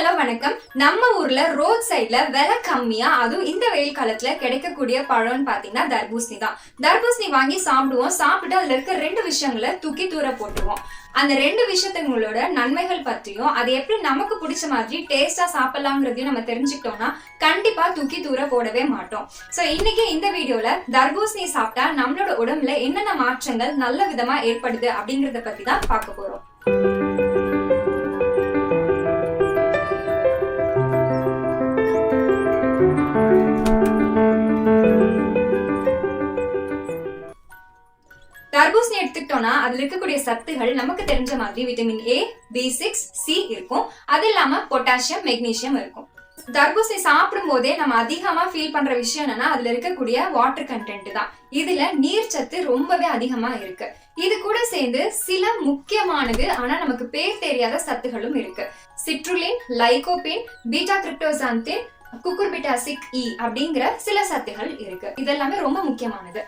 Hello வணக்கம். நம்ம ஊர்ல ரோட் சைட்ல விலை கம்மியா அதுவும் இந்த வெயில் காலத்துல கிடைக்கக்கூடிய பழம்னு பாத்தீங்கன்னா தர்பூசணி தான். தர்பூசணி வாங்கி சாப்பிடுவோம். சாப்பிட்டு அதுல இருக்க ரெண்டு விஷயங்களை தூக்கி தூர போட்டுருவோம். அந்த ரெண்டு விஷயத்துங்களோட நன்மைகள் பற்றியும் அது எப்படி நமக்கு பிடிச்ச மாதிரி டேஸ்டா சாப்பிடலாங்கிறதையும் நம்ம தெரிஞ்சுக்கிட்டோம்னா கண்டிப்பா தூக்கி தூர போடவே மாட்டோம். சோ இன்னைக்கு இந்த வீடியோல தர்பூசணி சாப்பிட்டா நம்மளோட உடம்புல என்னென்ன மாற்றங்கள் நல்ல விதமா ஏற்படுது அப்படிங்கறத பத்தி தான் பார்க்க போறோம். எடுத்துக்கிட்டோம்னா அதுல இருக்கக்கூடிய சத்துகள் நமக்கு தெரிஞ்ச மாதிரி vitamin A B six C இருக்கும். அது இல்லாம பொட்டாசியம் மெக்னீசியம் இருக்கும். தர்பூசணி சாப்பிடும் போதே நம்ம அதிகமா ஃபீல் பண்ற விஷயம் என்னன்னா அதுல இருக்கக்கூடிய வாட்டர் கண்டென்ட் தான். இதுல நீர் சத்து ரொம்பவே அதிகமா இருக்கு. இது கூட சேர்ந்து சில முக்கியமானது ஆனா நமக்கு பேர் தெரியாத சத்துகளும் இருக்கு. Citrulline lycopene beta cryptoxanthin cucurbitacin E அப்படிங்கிற சில சத்துகள் இருக்கு. இதெல்லாமே ரொம்ப முக்கியமானது.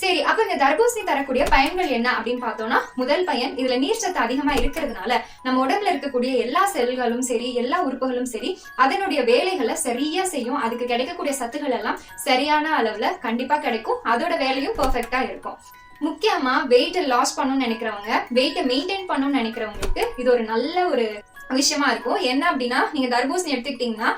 சரி அப்ப இந்த தர்பூசணி தரக்கூடிய பயன்கள் என்ன அப்படின்னு பார்த்தோம்னா முதல் பயன் இதுல நீர் சத்து அதிகமா இருக்கிறதுனால நம்ம உடம்புல இருக்கக்கூடிய எல்லா செல்களும் சரி எல்லா உறுப்புகளும் சரி அதனுடைய வேலைகளை சரியா செய்யும். அதுக்கு கிடைக்கக்கூடிய சத்துக்கள் எல்லாம் சரியான அளவுல கண்டிப்பா கிடைக்கும். அதோட வேலையும் பர்ஃபெக்டா இருக்கும். முக்கியமா வெயிட்டை லாஸ் பண்ணணும்னு நினைக்கிறவங்க வெயிட்டை மெயின்டைன் பண்ணணும்னு நினைக்கிறவங்களுக்கு இது ஒரு நல்ல ஒரு விஷயமா இருக்கும். என்ன அப்படின்னா நீங்க தர்பூசணி எடுத்துக்கிட்டீங்கன்னா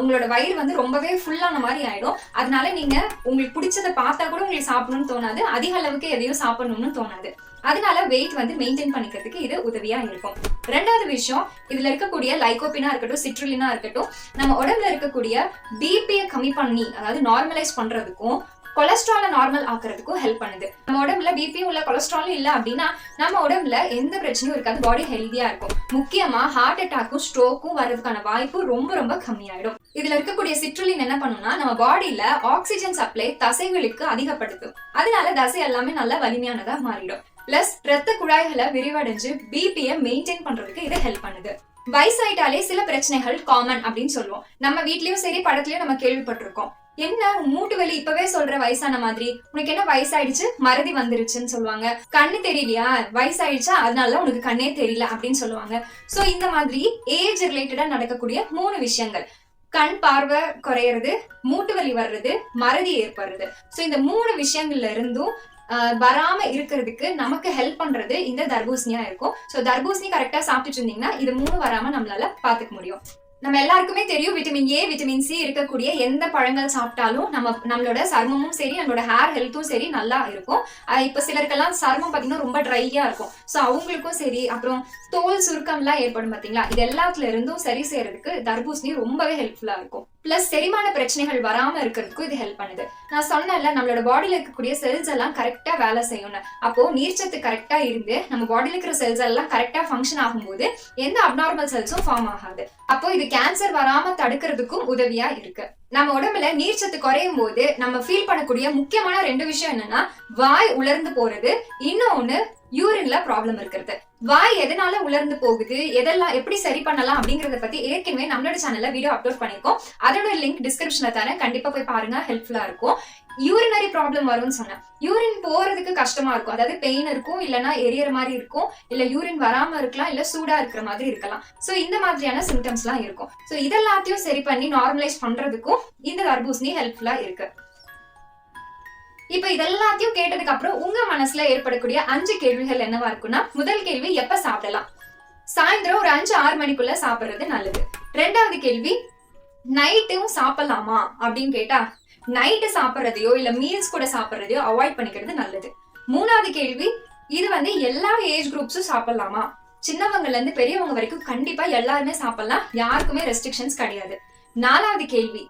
உங்களோட வயிறு வந்து ரொம்பவே ஃபுல்லான மாதிரி ஆயிடும். அதனால நீங்க உங்களுக்கு பிடிச்சத பார்த்தா கூட உங்களுக்கு சாப்பிடணும்னு தோணாது. அதிக அளவுக்கு எதையும் சாப்பிடணும்னு தோணாது. அதனால வெயிட் வந்து மெயின்டைன் பண்ணிக்கிறதுக்கு இது உதவியா இருக்கும். ரெண்டாவது விஷயம் இதுல இருக்கக்கூடிய லைகோபினா இருக்கட்டும் சிட்ருலினா இருக்கட்டும் நம்ம உடம்புல இருக்கக்கூடிய பிபியை கம்மி பண்ணி அதாவது நார்மலைஸ் பண்றதுக்கும் கொலஸ்ட்ராலை நார்மல் ஆக்குறதுக்கும் ஹெல்ப் பண்ணுது. நம்ம உடம்புல பிபியும் உள்ள கொலஸ்ட்ராலும் இல்ல அப்படின்னா நம்ம உடம்புல எந்த பிரச்சனையும் இருக்காது. பாடி ஹெல்தியா இருக்கும். முக்கியமா ஹார்ட் அட்டாக்கும் ஸ்ட்ரோக்கும் வர்றதுக்கான வாய்ப்பு ரொம்ப ரொம்ப கம்மியாயிடும். இதுல இருக்கக்கூடிய சிற்றலின் என்ன பண்ணும்னா நம்ம பாடியில ஆக்சிஜன் சப்ளை தசைகளுக்கு அதிகப்படுத்தும். அதனால தசை எல்லாமே நல்லா வலிமையானதா மாறிடும். பிளஸ் ரத்த குழாய்களை விரிவடைஞ்சு பிபியை மெயின்டைன் பண்றதுக்கு இது ஹெல்ப் பண்ணுது. வயசாயிட்டாலே சில பிரச்சனைகள் காமன் அப்படின்னு சொல்லுவோம். நம்ம வீட்லயும் சரி படத்துலயும் நம்ம கேள்விப்பட்டிருக்கோம். என்ன? மூட்டு வலி இப்பவே சொல்ற வயசான மாதிரி. உனக்கு என்ன வயசாயிடுச்சு? மறதி வந்துருச்சுன்னு சொல்லுவாங்க. கண்ணு தெரியலையா? வயசாயிடுச்சா? அதனால உனக்கு கண்ணே தெரியல அப்படின்னு சொல்லுவாங்க. சோ இந்த மாதிரி ஏஜ் ரிலேட்டடா நடக்கக்கூடிய மூணு விஷயங்கள். கண் பார்வை குறையிறது மூட்டு வலி வர்றது மறதி ஏற்படுறது. சோ இந்த மூணு விஷயங்கள்ல இருந்தும் ஆஹ் வராம இருக்கிறதுக்கு நமக்கு ஹெல்ப் பண்றது இந்த தர்பூசணியா இருக்கும். சோ தர்பூசணி கரெக்டா சாப்பிட்டுட்டு இருந்தீங்கன்னா இது மூணு வராம நம்மளால பாத்துக்க முடியும். நம்ம எல்லாருக்குமே தெரியும் விட்டமின் ஏ விட்டமின் சி இருக்கக்கூடிய எந்த பழங்கள் சாப்பிட்டாலும் நம்ம நம்மளோட சர்மமும் சரி நம்மளோட ஹேர் ஹெல்த்தும் சரி நல்லா இருக்கும். இப்போ சிலருக்கெல்லாம் சர்மம் பார்த்தீங்கன்னா ரொம்ப ட்ரையா இருக்கும். ஸோ அவங்களுக்கும் சரி அப்புறம் தோல் சுருக்கம்லாம் ஏற்படும் பார்த்தீங்களா இது எல்லாத்துல இருந்தும் சரி செய்யறதுக்கு தர்பூசணி ரொம்பவே ஹெல்ப்ஃபுல்லா இருக்கும். பிளஸ் செரிமான பிரச்சனைகள் வராம இருக்கிறதுக்கும் இது ஹெல்ப் பண்ணுது. நான் சொன்னேன்ல நம்மளோட பாடியில இருக்கக்கூடிய செல்ஸ் எல்லாம் கரெக்டா வேலை செய்யணும். அப்போ நீர்ச்சத்து கரெக்டா இருந்து நம்ம பாடியில இருக்கிற செல்ஸ் எல்லாம் கரெக்டா ஃபங்க்ஷன் ஆகும்போது எந்த அப்நார்மல் செல்ஸும் ஃபார்ம் ஆகாது. அப்போ இது கேன்சர் வராம தடுக்கிறதுக்கும் உதவியா இருக்கு. நம்ம உடம்புல நீர்ச்சத்து குறையும் போது நம்ம ஃபீல் பண்ணக்கூடிய முக்கியமான ரெண்டு விஷயம் என்னன்னா வாய் உலர்ந்து போறது. இன்னொன்னு யூரின்ல ப்ராப்ளம் இருக்கிறது. வாய் எதனால உலர்ந்து போகுது எதெல்லாம் எப்படி சரி பண்ணலாம் அப்படிங்கறத பத்தி ஏற்கனவே நம்மளோட சேனல்ல வீடியோ அப்லோட் பண்ணிருக்கோம் அதோட லிங்க் டிஸ்கிரிப்ஷன்ல தரேன் கண்டிப்பா போய் பாருங்க ஹெல்ப்ஃபுல்லா இருக்கும். யூரினரி ப்ராப்ளம் வரும்னு சொன்னேன். யூரின் போறதுக்கு கஷ்டமா இருக்கும். அதாவது பெயின் இருக்கும் இல்லைன்னா எரியற மாதிரி இருக்கும் இல்ல யூரின் வராம இருக்கலாம் இல்ல சூடா இருக்கிற மாதிரி இருக்கலாம். சோ இந்த மாதிரியான சிம்டம்ஸ்லாம் இருக்கும். சோ இதெல்லாத்தையும் சரி பண்ணி நார்மலைஸ் பண்றதுக்கும் இந்த தர்பூசணி ஹெல்ப்ஃபுல்லா இருக்கு. இப்ப இதெல்லாத்தையும் கேட்டதுக்கு அப்புறம் உங்க மனசுல ஏற்படக்கூடிய அஞ்சு கேள்விகள் என்னவா இருக்குன்னா முதல் கேள்வி எப்ப சாப்பிடலாம்? சாயந்தரம் ஒரு அஞ்சு ஆறு மணிக்குள்ள சாப்பிடுறது நல்லது. ரெண்டாவது கேள்வி நைட்டும் சாப்பிடலாமா? அப்படின்னு கேட்டா நைட்டு சாப்பிட்றதையோ இல்ல மீல்ஸ் கூட சாப்பிட்றதையோ அவாய்ட் பண்ணிக்கிறது நல்லது. மூணாவது கேள்வி இது வந்து எல்லா ஏஜ் குரூப்ஸும் சாப்பிடலாமா? சின்னவங்கல இருந்து பெரியவங்க வரைக்கும் கண்டிப்பா எல்லாருமே சாப்பிடலாம். யாருக்குமே ரெஸ்ட்ரிக்ஷன்ஸ் கிடையாது. நாலாவது கேள்வி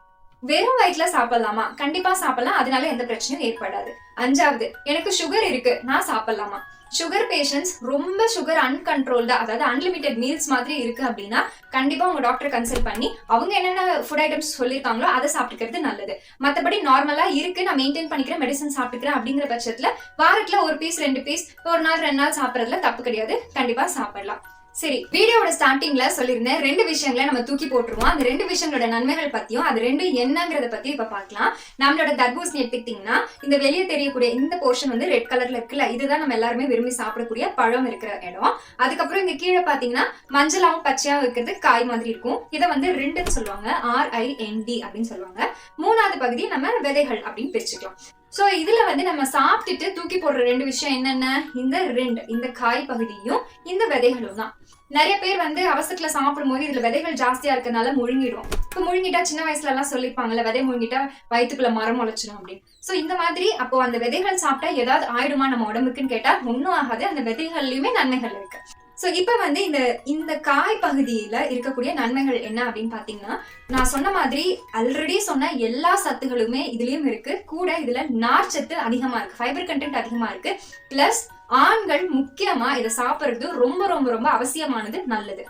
வெறும் வயிற்றுல சாப்பிடலாமா? கண்டிப்பா சாப்பிடலாம். அதனால எந்த பிரச்சனையும் ஏற்படாது. அஞ்சாவது எனக்கு சுகர் இருக்கு. நான் சாப்பிடலாமா? சுகர் பேஷண்ட்ஸ் ரொம்ப சுகர் அன்கண்ட்ரோல்டா அதாவது அன்லிமிட்டெட் மீல்ஸ் மாதிரி இருக்கு அப்படின்னா கண்டிப்பா உங்க டாக்டர் கன்சல்ட் பண்ணி அவங்க என்னென்ன ஃபுட் ஐட்டம்ஸ் சொல்லியிருக்காங்களோ அதை சாப்பிட்டுக்கிறது நல்லது. மத்தபடி நார்மலா இருக்கு. நான் மெயின்டைன் பண்ணிக்கிறேன் மெடிசன் சாப்பிட்டுக்கிறேன் அப்படிங்கிற பட்சத்துல வாரத்துல ஒரு பீஸ் ரெண்டு பீஸ் ஒரு நாள் ரெண்டு நாள் சாப்பிட்றதுல தப்பு கிடையாது. கண்டிப்பா சாப்பிடலாம். சரி வீடியோட ஸ்டார்டிங்ல சொல்லியிருந்தேன் ரெண்டு விஷயங்களை நம்ம தூக்கி போட்டுருவோம். அந்த ரெண்டு விஷயங்களோட நன்மைகள் பத்தியும் அது ரெண்டு என்னங்கிறத பத்தி இப்ப பார்க்கலாம். நம்மளோட தர்பூசணி எடுத்துக்கிட்டீங்கன்னா இந்த வெளியே தெரியக்கூடிய இந்த போர்ஷன் வந்து ரெட் கலர்ல இருக்குல்ல இதுதான் நம்ம எல்லாருமே விரும்பி சாப்பிடக்கூடிய பழம் இருக்கிற இடம். அதுக்கப்புறம் இங்க கீழே பாத்தீங்கன்னா மஞ்சளாவும் பச்சையாவும் இருக்கிறது காய் மாதிரி இருக்கும். இதை வந்து ரெண்டுன்னு சொல்லுவாங்க ஆர் ஐ என் டி அப்படின்னு சொல்லுவாங்க. மூணாவது பகுதி நம்ம விதைகள் அப்படின்னு பிரிச்சுக்கலாம். சோ இதுல வந்து நம்ம சாப்பிட்டுட்டு தூக்கி போடுற ரெண்டு விஷயம் என்னென்ன? இந்த ரெண்டு இந்த காய் பகுதியும் இந்த விதைகளும் தான். நிறைய பேர் வந்து அவசரத்துல சாப்பிடும் போது இதுல விதைகள் ஜாஸ்தியா இருக்கறனால முழுங்கிடும் இப்ப முழுங்கிட்டா சின்ன வயசுல எல்லாம் சொல்லிப்பாங்கல்ல விதை முழுங்கிட்டா வயிற்றுக்குள்ள மரம் முளைச்சிடும் அப்படின்னு. சோ இந்த மாதிரி அப்போ அந்த விதைகள் சாப்பிட்டா ஏதாவது ஆயிடுமா நம்ம உடம்புக்குன்னு கேட்டா ஒன்றும் ஆகாது. அந்த விதைகள்லயுமே நன்மைகள் இருக்கு. ஸோ இப்போ வந்து இந்த இந்த காய் பகுதியில் இருக்கக்கூடிய நன்மைகள் என்ன அப்படின்னு பார்த்தீங்கன்னா நான் சொன்ன மாதிரி ஆல்ரெடி சொன்ன எல்லா சத்துகளுமே இதுலேயும் இருக்கு. கூட இதில் நார்ச்சத்து அதிகமாக இருக்கு. ஃபைபர் கண்டென்ட் அதிகமாக இருக்கு. பிளஸ் ஆண்கள் முக்கியமா இதை சாப்பிட்றது ரொம்ப ரொம்ப ரொம்ப அவசியமானது நல்லது.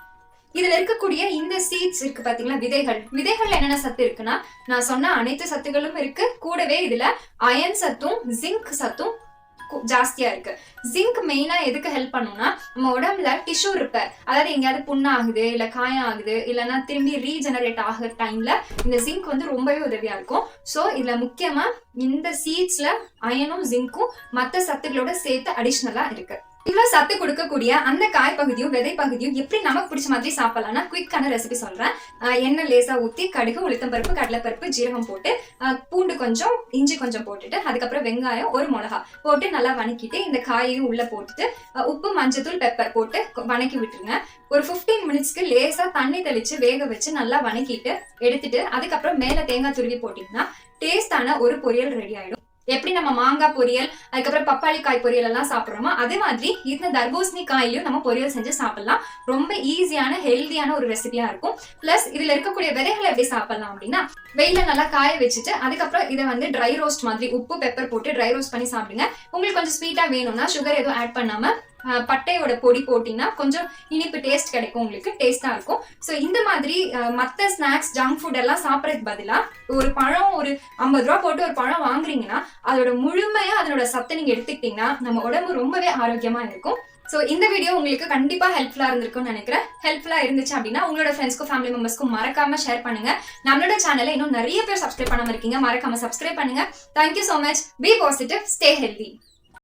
இதுல இருக்கக்கூடிய இந்த சீட்ஸ் இருக்கு பாத்தீங்களா விதைகள். விதைகள்ல என்னென்ன சத்து இருக்குன்னா நான் சொன்ன அனைத்து சத்துகளும் இருக்கு. கூடவே இதுல அயன் சத்தும் ஜிங்க் சத்தும் ஜாஸ்தியா இருக்கு. ஜிங்க் மெயினா எதுக்கு ஹெல்ப் பண்ணும்னா நம்ம உடம்புல டிஷ்யூ ரிப்பேர் அதாவது எங்கேயாவது புண்ணாகுது இல்ல காயம் ஆகுது இல்லைன்னா திரும்பி ரீஜெனரேட் ஆகுற டைம்ல இந்த ஜிங்க் வந்து ரொம்பவே உதவியா இருக்கும். ஸோ இதுல முக்கியமா இந்த சீட்ஸ்ல அயனும் ஜிங்க்கும் மற்ற சத்துக்களோட சேர்த்து அடிஷ்னலா இருக்கு. இவ்வளவு சத்து கொடுக்கக்கூடிய அந்த காய் பகுதியும் விதை பகுதியும் எப்படி நமக்கு பிடிச்ச மாதிரி சாப்பிடலாம்னா குயிக்கான ரெசிபி சொல்றேன். எண்ணெய் லேசா ஊத்தி கடுகு உளுத்தம்பருப்பு கடலைப்பருப்பு ஜீரகம் போட்டு பூண்டு கொஞ்சம் இஞ்சி கொஞ்சம் போட்டுட்டு அதுக்கப்புறம் வெங்காயம் ஒரு மிளகா போட்டு நல்லா வணக்கிட்டு இந்த காயையும் உள்ள போட்டுட்டு உப்பு மஞ்சத்தூள் பெப்பர் போட்டு வணக்கி விட்டுருங்க. ஒரு 15 மினிட்ஸ்க்கு லேசா தண்ணி தெளிச்சு வேக வச்சு நல்லா வணக்கிட்டு எடுத்துட்டு அதுக்கப்புறம் மேல தேங்காய் துருவி போட்டீங்கன்னா டேஸ்டான ஒரு பொரியல் ரெடி ஆயிடும். எப்படி நம்ம மாங்காய் பொரியல் அதுக்கப்புறம் பப்பாளி காய் பொரியல் எல்லாம் சாப்பிடுறோமோ அதே மாதிரி இந்த தர்பூசணி காயிலையும் நம்ம பொரியல் செஞ்சு சாப்பிடலாம். ரொம்ப ஈஸியான ஹெல்தியான ஒரு ரெசிபியா இருக்கும். பிளஸ் இதுல இருக்கக்கூடிய விதைகளை எப்படி சாப்பிடலாம் அப்படின்னா வெயில நல்லா காய வச்சுட்டு அதுக்கப்புறம் இதை வந்து ட்ரை ரோஸ்ட் மாதிரி உப்பு பெப்பர் போட்டு ட்ரை ரோஸ்ட் பண்ணி சாப்பிடுங்க. உங்களுக்கு கொஞ்சம் ஸ்வீட்டா வேணும்னா சுகர் எதுவும் ஆட் பண்ணாம பட்டையோட பொடி போட்டீங்கன்னா கொஞ்சம் இனிப்பு டேஸ்ட் கிடைக்கும் உங்களுக்கு டேஸ்டா இருக்கும். ஸோ இந்த மாதிரி மற்ற மத்த ஸ்நாக்ஸ் ஜங்க் ஃபுட் எல்லாம் சாப்பிட்றதுக்கு பதிலா ஒரு பழம் ஒரு ஐம்பது ரூபா போட்டு ஒரு பழம் வாங்குறீங்கன்னா அதோட முழுமையா அதனோட சத்தை நீங்க எடுத்துக்கிட்டீங்கன்னா நம்ம உடம்பு ரொம்பவே ஆரோக்கியமா இருக்கும். ஸோ இந்த வீடியோ உங்களுக்கு கண்டிப்பா ஹெல்ப்ஃபுல்லா இருந்திருக்கும்னு நினைக்கிறேன். ஹெல்ப்ஃபுல்லா இருந்துச்சு அப்படின்னா உங்களோட ஃப்ரெண்ட்ஸ்க்கும் ஃபேமிலி மெம்பர்ஸ்க்கும் மறக்காம ஷேர் பண்ணுங்க. நம்மளோட சேனலை இன்னும் நிறைய பேர் சப்ஸ்கிரைப் பண்ணாம இருக்கீங்க மறக்காம சப்ஸ்கிரைப் பண்ணுங்க. Thank you so much be positive stay healthy